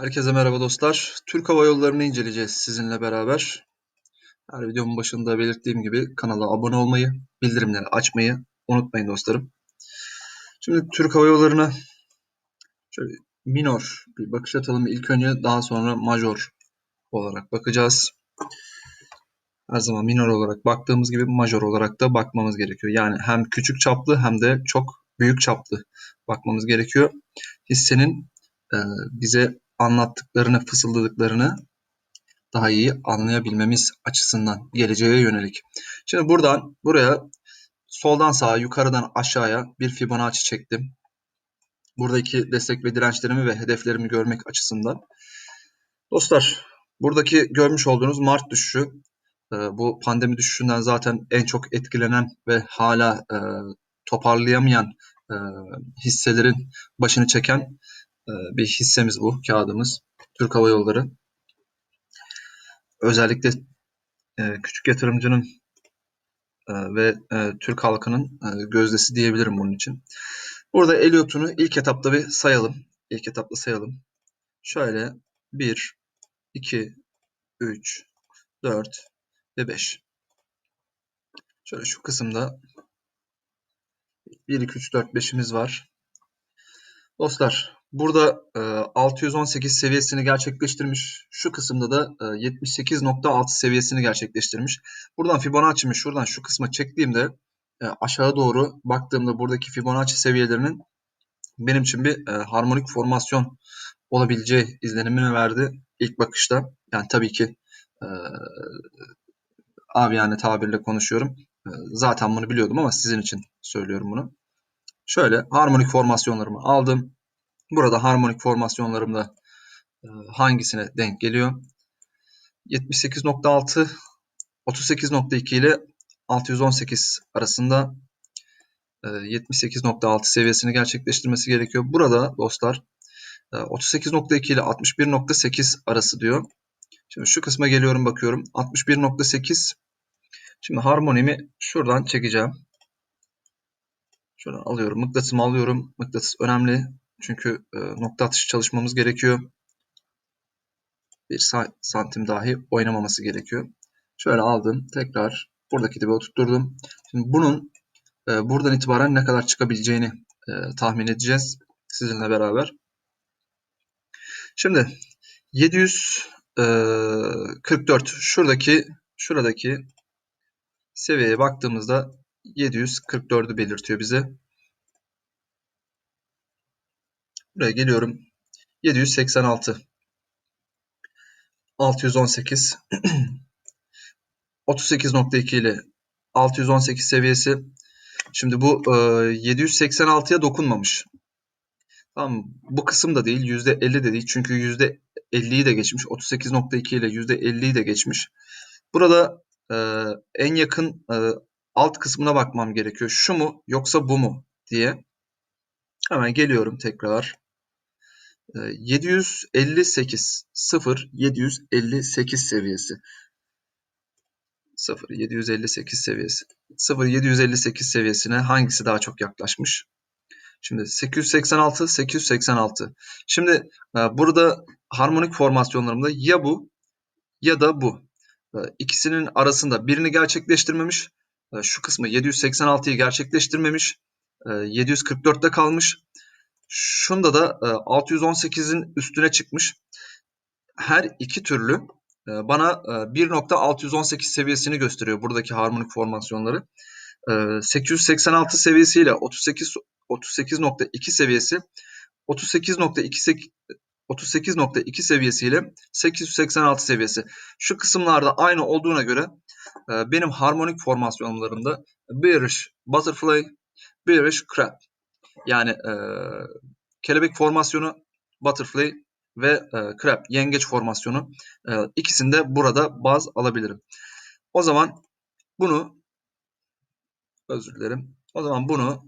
Herkese merhaba dostlar. Türk Hava Yolları'nı inceleyeceğiz sizinle beraber. Her videomun başında belirttiğim gibi kanala abone olmayı, bildirimleri açmayı unutmayın dostlarım. Şimdi Türk Hava Yolları'na şöyle minor bir bakış atalım ilk önce daha sonra major olarak bakacağız. Her zaman minor olarak baktığımız gibi major olarak da bakmamız gerekiyor. Yani hem küçük çaplı hem de çok büyük çaplı bakmamız gerekiyor. Hissenin e, bize anlattıklarını, fısıldadıklarını daha iyi anlayabilmemiz açısından geleceğe yönelik. Şimdi buradan buraya soldan sağa, yukarıdan aşağıya bir Fibonacci çektim. Buradaki destek ve dirençlerimi ve hedeflerimi görmek açısından. Dostlar, buradaki görmüş olduğunuz Mart düşüşü, e, bu pandemi düşüşünden zaten en çok etkilenen ve hala e, toparlayamayan e, hisselerin başını çeken bir hissemiz bu kağıdımız. Türk Hava Yolları. Özellikle küçük yatırımcının ve Türk halkının gözdesi diyebilirim bunun için. Burada Elliot'unu ilk etapta bir sayalım. İlk etapta sayalım. Şöyle 1, 2, 3, 4 ve 5. Şöyle şu kısımda 1, 2, 3, 4, 5'imiz var. Dostlar burada e, 618 seviyesini gerçekleştirmiş. Şu kısımda da e, 78.6 seviyesini gerçekleştirmiş. Buradan Fibonacci'mi şuradan şu kısma çektiğimde e, aşağı doğru baktığımda buradaki Fibonacci seviyelerinin benim için bir e, harmonik formasyon olabileceği izlenimini verdi ilk bakışta. Yani tabii ki e, abi yani tabirle konuşuyorum. E, zaten bunu biliyordum ama sizin için söylüyorum bunu. Şöyle harmonik formasyonlarımı aldım. Burada harmonik formasyonlarımda e, hangisine denk geliyor? 78.6 38.2 ile 618 arasında 78.6 e, seviyesini gerçekleştirmesi gerekiyor. Burada dostlar 38.2 e, ile 61.8 arası diyor. Şimdi şu kısma geliyorum bakıyorum. 61.8 Şimdi harmonimi şuradan çekeceğim. Şöyle alıyorum. Mıknatısımı alıyorum. Mıknatıs önemli. Çünkü e, nokta atışı çalışmamız gerekiyor. Bir santim dahi oynamaması gerekiyor. Şöyle aldım. Tekrar buradaki dibe oturtturdum. Şimdi bunun e, buradan itibaren ne kadar çıkabileceğini e, tahmin edeceğiz sizinle beraber. Şimdi 744 e, şuradaki şuradaki seviyeye baktığımızda 744'ü belirtiyor bize. Buraya geliyorum. 786 618 38.2 ile 618 seviyesi. Şimdi bu e, 786'ya dokunmamış. Tamam bu kısım da değil %50 de değil çünkü %50'yi de geçmiş 38.2 ile %50'yi de geçmiş. Burada e, en yakın e, alt kısmına bakmam gerekiyor. Şu mu yoksa bu mu diye. Hemen geliyorum tekrar. 758 0 758 seviyesi. 0 758 seviyesi. 0 758 seviyesine hangisi daha çok yaklaşmış? Şimdi 886 886. Şimdi e, burada harmonik formasyonlarımda ya bu ya da bu. E, ikisinin arasında birini gerçekleştirmemiş. E, şu kısmı 786'yı gerçekleştirmemiş. 744'te kalmış. Şunda da 618'in e, üstüne çıkmış. Her iki türlü e, bana 1.618 e, seviyesini gösteriyor buradaki harmonik formasyonları. 886 seviyesiyle 38 38.2 seviyesi 38.2 38.2 seviyesiyle 886 seviyesi. Şu kısımlarda aynı olduğuna göre benim harmonik formasyonlarımda bearish butterfly, bearish crab yani e, kelebek formasyonu butterfly ve e, crab yengeç formasyonu e, ikisinde burada baz alabilirim. O zaman bunu özür dilerim. O zaman bunu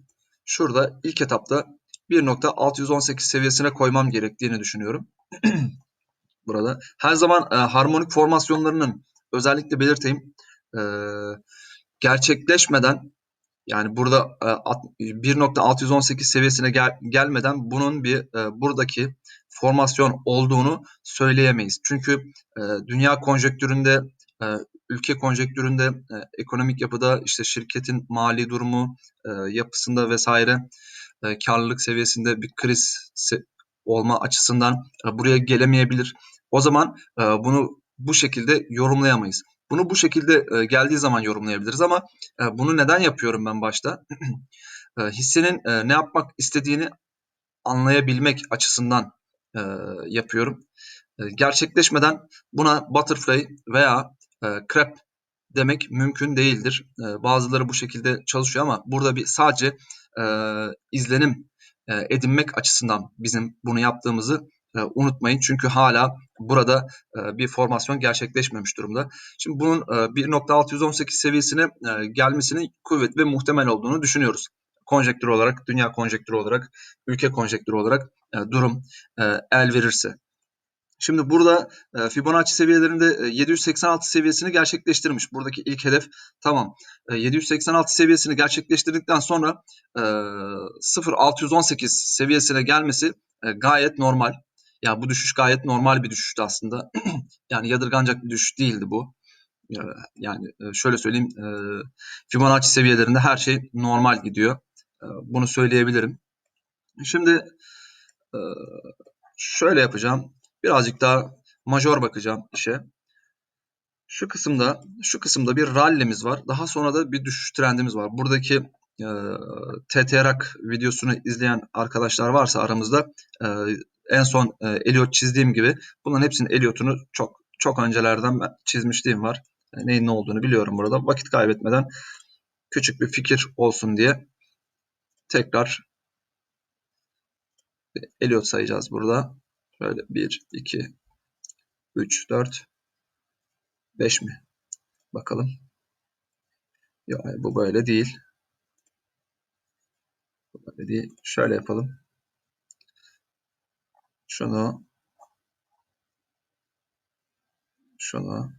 şurada ilk etapta 1.618 seviyesine koymam gerektiğini düşünüyorum. burada. Her zaman e, harmonik formasyonlarının özellikle belirteyim e, gerçekleşmeden yani burada 1.618 e, seviyesine gel, gelmeden bunun bir e, buradaki formasyon olduğunu söyleyemeyiz. Çünkü e, dünya konjektüründe, ülke konjektüründe, ekonomik yapıda, işte şirketin mali durumu, yapısında vesaire karlılık seviyesinde bir kriz olma açısından buraya gelemeyebilir. O zaman bunu bu şekilde yorumlayamayız. Bunu bu şekilde e, geldiği zaman yorumlayabiliriz ama e, bunu neden yapıyorum ben başta? e, hissenin e, ne yapmak istediğini anlayabilmek açısından e, yapıyorum. E, gerçekleşmeden buna butterfly veya e, crab demek mümkün değildir. E, bazıları bu şekilde çalışıyor ama burada bir sadece e, izlenim e, edinmek açısından bizim bunu yaptığımızı e, unutmayın. Çünkü hala burada e, bir formasyon gerçekleşmemiş durumda. Şimdi bunun e, 1.618 seviyesine e, gelmesinin kuvvet ve muhtemel olduğunu düşünüyoruz. Konjektür olarak, dünya konjektürü olarak, ülke konjektürü olarak e, durum e, el verirse. Şimdi burada e, Fibonacci seviyelerinde e, 786 seviyesini gerçekleştirmiş. Buradaki ilk hedef tamam. E, 786 seviyesini gerçekleştirdikten sonra e, 0.618 seviyesine gelmesi e, gayet normal. Ya bu düşüş gayet normal bir düşüştü aslında. yani yadırganacak bir düşüş değildi bu. Yani e, şöyle söyleyeyim e, Fibonacci seviyelerinde her şey normal gidiyor. E, Bunu söyleyebilirim. Şimdi şöyle yapacağım. Birazcık daha major bakacağım işe. Şu kısımda şu kısımda bir rallimiz var. Daha sonra da bir düşüş trendimiz var. Buradaki e, TTRAK videosunu izleyen arkadaşlar varsa aramızda e, en son e, Elliot çizdiğim gibi bunların hepsinin Elliot'unu çok çok öncelerden çizmişliğim var. E, neyin ne olduğunu biliyorum burada. Vakit kaybetmeden küçük bir fikir olsun diye tekrar Elliot sayacağız burada. Şöyle 1, 2, 3, 4, 5 mi? Bakalım. Yok bu böyle değil. Değil. Şöyle yapalım. Şunu şunu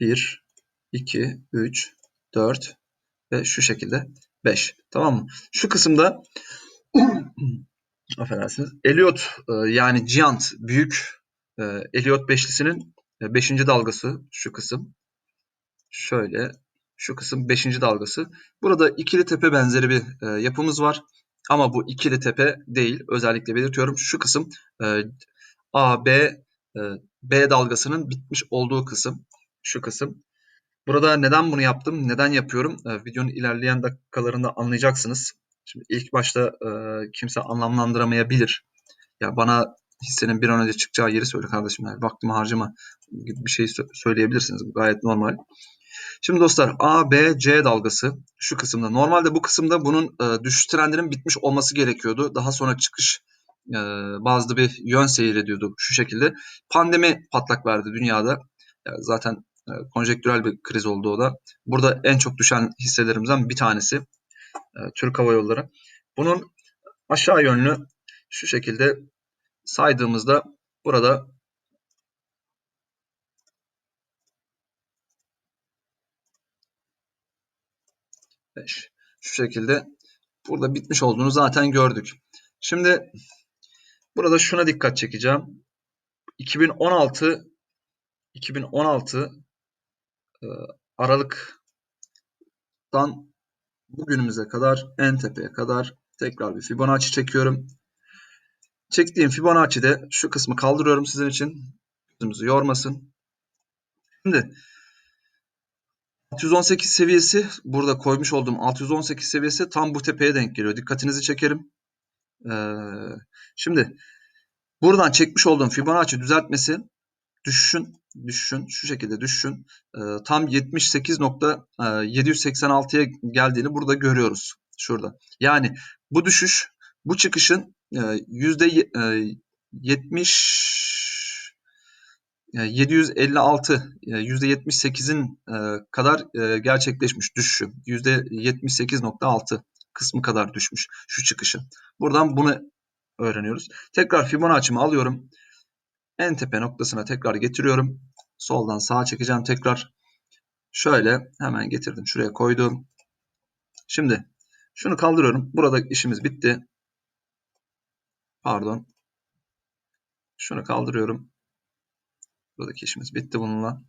1, 2, 3, 4 ve şu şekilde 5. Tamam mı? Şu kısımda affedersiniz. Elliot e, yani Giant büyük e, Elliot beşlisinin 5. dalgası şu kısım. Şöyle şu kısım 5. dalgası. Burada ikili tepe benzeri bir e, yapımız var. Ama bu ikili tepe değil. Özellikle belirtiyorum. Şu kısım e, A, B, e, B dalgasının bitmiş olduğu kısım. Şu kısım. Burada neden bunu yaptım? Neden yapıyorum? E, videonun ilerleyen dakikalarında anlayacaksınız. Şimdi ilk başta e, kimse anlamlandıramayabilir. Ya bana hissenin bir an önce çıkacağı yeri söyle kardeşim. Yani vaktimi harcama gibi bir şey söyleyebilirsiniz. Gayet normal. Şimdi dostlar A, B, C dalgası şu kısımda. Normalde bu kısımda bunun e, düşüş trendinin bitmiş olması gerekiyordu. Daha sonra çıkış e, bazı bir yön seyrediyordu şu şekilde. Pandemi patlak verdi dünyada. Yani zaten e, konjektürel bir kriz oldu o da. Burada en çok düşen hisselerimizden bir tanesi e, Türk Hava Yolları. Bunun aşağı yönlü şu şekilde saydığımızda burada beş. Şu şekilde burada bitmiş olduğunu zaten gördük. Şimdi burada şuna dikkat çekeceğim. 2016 2016 e, Aralık'tan bugünümüze kadar en tepeye kadar tekrar bir Fibonacci çekiyorum. Çektiğim Fibonacci'de şu kısmı kaldırıyorum sizin için. Gözümüzü yormasın. Şimdi 618 seviyesi burada koymuş olduğum 618 seviyesi tam bu tepeye denk geliyor. Dikkatinizi çekerim. Ee, şimdi buradan çekmiş olduğum Fibonacci düzeltmesi düşüşün düşüşün şu şekilde düşüşün e, tam 78.786'ya geldiğini burada görüyoruz. Şurada. Yani bu düşüş bu çıkışın yüzde 70 756 yüzde 78'in kadar gerçekleşmiş düşüşü. Yüzde 78.6 kısmı kadar düşmüş şu çıkışı. Buradan bunu öğreniyoruz. Tekrar Fibonacci'mi alıyorum. En tepe noktasına tekrar getiriyorum. Soldan sağa çekeceğim tekrar. Şöyle hemen getirdim. Şuraya koydum. Şimdi şunu kaldırıyorum. Burada işimiz bitti. Pardon. Şunu kaldırıyorum. Buradaki işimiz bitti bununla.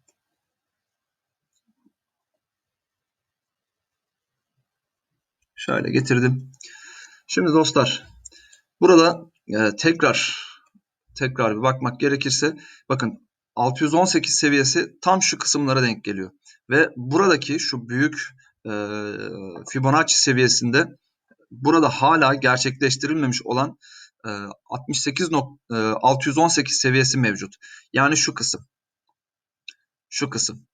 Şöyle getirdim. Şimdi dostlar burada e, tekrar tekrar bir bakmak gerekirse bakın 618 seviyesi tam şu kısımlara denk geliyor. Ve buradaki şu büyük e, Fibonacci seviyesinde burada hala gerçekleştirilmemiş olan 68 e, 618 seviyesi mevcut. Yani şu kısım. Şu kısım.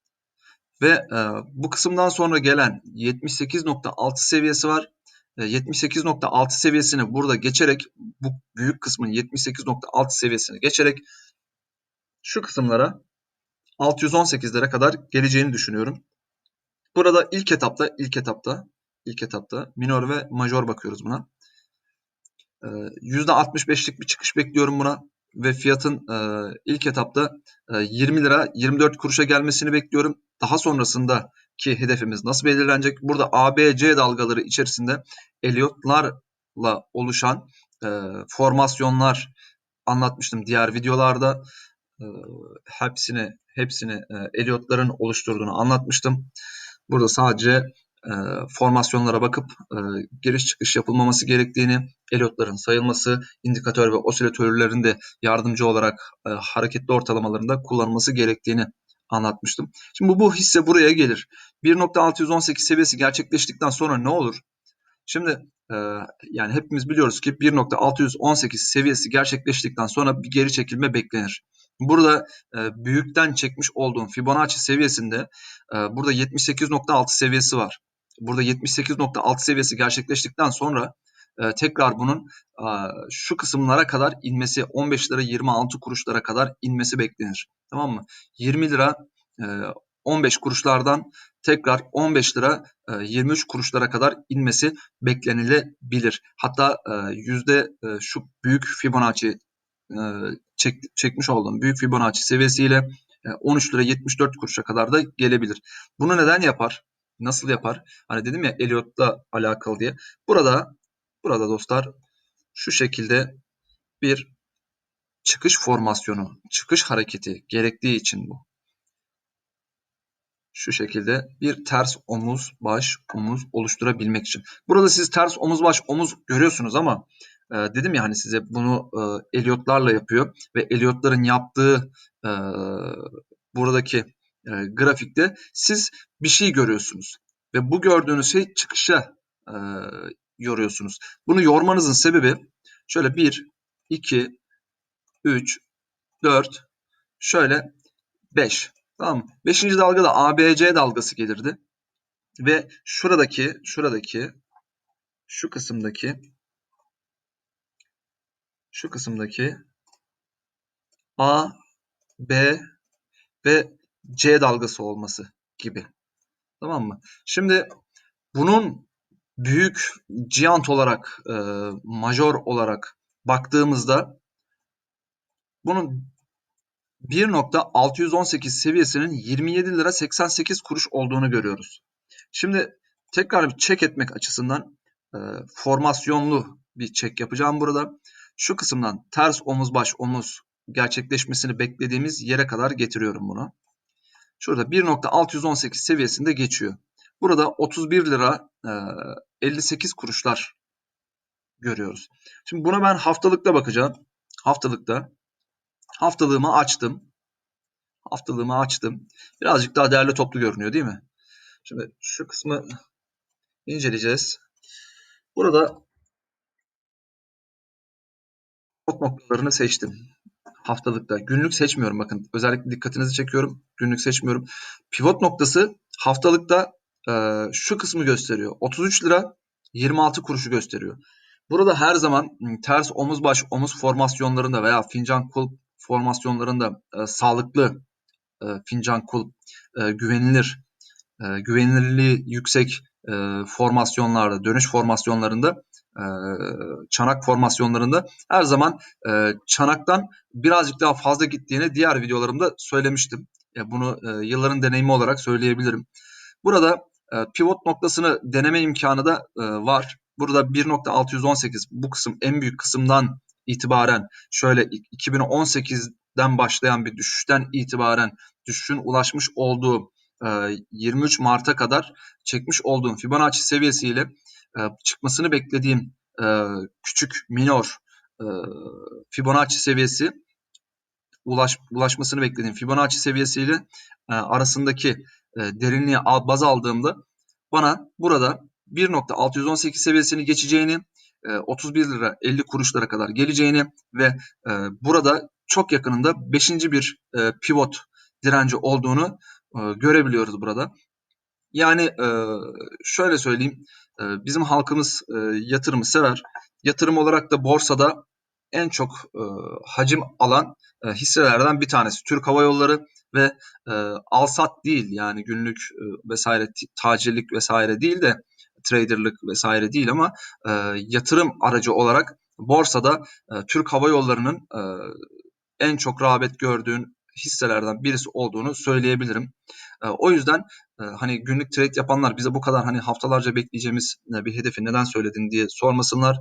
Ve e, bu kısımdan sonra gelen 78.6 seviyesi var. 78.6 e, seviyesini burada geçerek bu büyük kısmın 78.6 seviyesini geçerek şu kısımlara 618'lere kadar geleceğini düşünüyorum. Burada ilk etapta ilk etapta ilk etapta minor ve major bakıyoruz buna. %65'lik ee, bir çıkış bekliyorum buna ve fiyatın e, ilk etapta 20 e, lira 24 kuruşa gelmesini bekliyorum. Daha sonrasında ki hedefimiz nasıl belirlenecek? Burada ABC dalgaları içerisinde Elliot'larla oluşan e, formasyonlar anlatmıştım diğer videolarda. hepsini hepsini Elliot'ların oluşturduğunu anlatmıştım. Burada sadece e, formasyonlara bakıp e, giriş çıkış yapılmaması gerektiğini, elotların sayılması, indikatör ve osilatörlerin de yardımcı olarak e, hareketli ortalamalarında kullanılması gerektiğini anlatmıştım. Şimdi bu, bu hisse buraya gelir. 1.618 seviyesi gerçekleştikten sonra ne olur? Şimdi e, yani hepimiz biliyoruz ki 1.618 seviyesi gerçekleştikten sonra bir geri çekilme beklenir. Burada e, büyükten çekmiş olduğum Fibonacci seviyesinde e, burada 78.6 seviyesi var. Burada 78.6 seviyesi gerçekleştikten sonra e, tekrar bunun e, şu kısımlara kadar inmesi 15 lira 26 kuruşlara kadar inmesi beklenir. Tamam mı? 20 lira e, 15 kuruşlardan tekrar 15 lira 23 kuruşlara kadar inmesi beklenilebilir. Hatta yüzde şu büyük Fibonacci çek, çekmiş olduğum büyük Fibonacci seviyesiyle 13 lira 74 kuruşa kadar da gelebilir. Bunu neden yapar? Nasıl yapar? Hani dedim ya Elliot'la alakalı diye. Burada burada dostlar şu şekilde bir çıkış formasyonu, çıkış hareketi gerektiği için bu. Şu şekilde bir ters omuz, baş, omuz oluşturabilmek için. Burada siz ters omuz, baş, omuz görüyorsunuz ama e, dedim ya hani size bunu e, Elliot'larla yapıyor ve Elliot'ların yaptığı e, buradaki e, grafikte siz bir şey görüyorsunuz ve bu gördüğünüz şey çıkışa e, yoruyorsunuz. Bunu yormanızın sebebi şöyle 1, 2, 3, 4, şöyle 5. Tamam mı? Beşinci dalgada ABC dalgası gelirdi. Ve şuradaki, şuradaki, şu kısımdaki şu kısımdaki A, B ve C dalgası olması gibi. Tamam mı? Şimdi bunun büyük cihant olarak, e, major olarak baktığımızda bunun 1.618 seviyesinin 27 lira 88 kuruş olduğunu görüyoruz. Şimdi tekrar bir çek etmek açısından e, formasyonlu bir çek yapacağım burada şu kısımdan ters omuz baş omuz gerçekleşmesini beklediğimiz yere kadar getiriyorum bunu. Şurada 1.618 seviyesinde geçiyor. Burada 31 lira e, 58 kuruşlar görüyoruz. Şimdi buna ben haftalıkta bakacağım. Haftalıkta haftalığımı açtım. Haftalığımı açtım. Birazcık daha değerli toplu görünüyor değil mi? Şimdi şu kısmı inceleyeceğiz. Burada noktalarını seçtim. Haftalıkta. Günlük seçmiyorum bakın. Özellikle dikkatinizi çekiyorum. Günlük seçmiyorum. Pivot noktası haftalıkta e, şu kısmı gösteriyor. 33 lira 26 kuruşu gösteriyor. Burada her zaman ıı, ters omuz baş omuz formasyonlarında veya fincan kul formasyonlarında e, sağlıklı e, fincan kul e, güvenilir e, güvenilirliği yüksek e, formasyonlarda, dönüş formasyonlarında çanak formasyonlarında her zaman e, çanaktan birazcık daha fazla gittiğini diğer videolarımda söylemiştim. E, bunu e, yılların deneyimi olarak söyleyebilirim. Burada e, pivot noktasını deneme imkanı da e, var. Burada 1.618 bu kısım en büyük kısımdan itibaren şöyle 2018'den başlayan bir düşüşten itibaren düşüşün ulaşmış olduğu 23 Mart'a kadar çekmiş olduğum Fibonacci seviyesiyle çıkmasını beklediğim küçük minor Fibonacci seviyesi ulaş, ulaşmasını beklediğim Fibonacci seviyesiyle arasındaki derinliğe baz aldığımda bana burada 1.618 seviyesini geçeceğini, 31 lira 50 kuruşlara kadar geleceğini ve burada çok yakınında 5. bir pivot direnci olduğunu görebiliyoruz burada. Yani şöyle söyleyeyim, bizim halkımız yatırımı sever. Yatırım olarak da borsada en çok hacim alan hisselerden bir tanesi. Türk Hava Yolları ve alsat değil yani günlük vesaire tacirlik vesaire değil de traderlık vesaire değil ama yatırım aracı olarak borsada Türk Hava Yolları'nın en çok rağbet gördüğün hisselerden birisi olduğunu söyleyebilirim. O yüzden hani günlük trade yapanlar bize bu kadar hani haftalarca bekleyeceğimiz bir hedefi neden söyledin diye sormasınlar.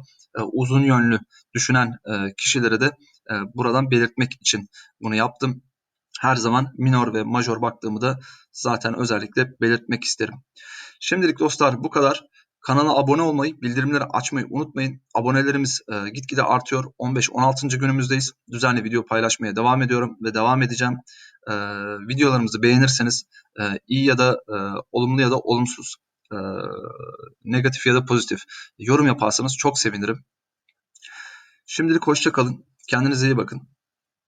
Uzun yönlü düşünen kişilere de buradan belirtmek için bunu yaptım. Her zaman minor ve major baktığımı da zaten özellikle belirtmek isterim. Şimdilik dostlar bu kadar. Kanala abone olmayı, bildirimleri açmayı unutmayın. Abonelerimiz e, gitgide artıyor. 15-16. günümüzdeyiz. Düzenli video paylaşmaya devam ediyorum ve devam edeceğim. E, videolarımızı beğenirseniz e, iyi ya da e, olumlu ya da olumsuz, e, negatif ya da pozitif yorum yaparsanız çok sevinirim. Şimdilik hoşça kalın. Kendinize iyi bakın.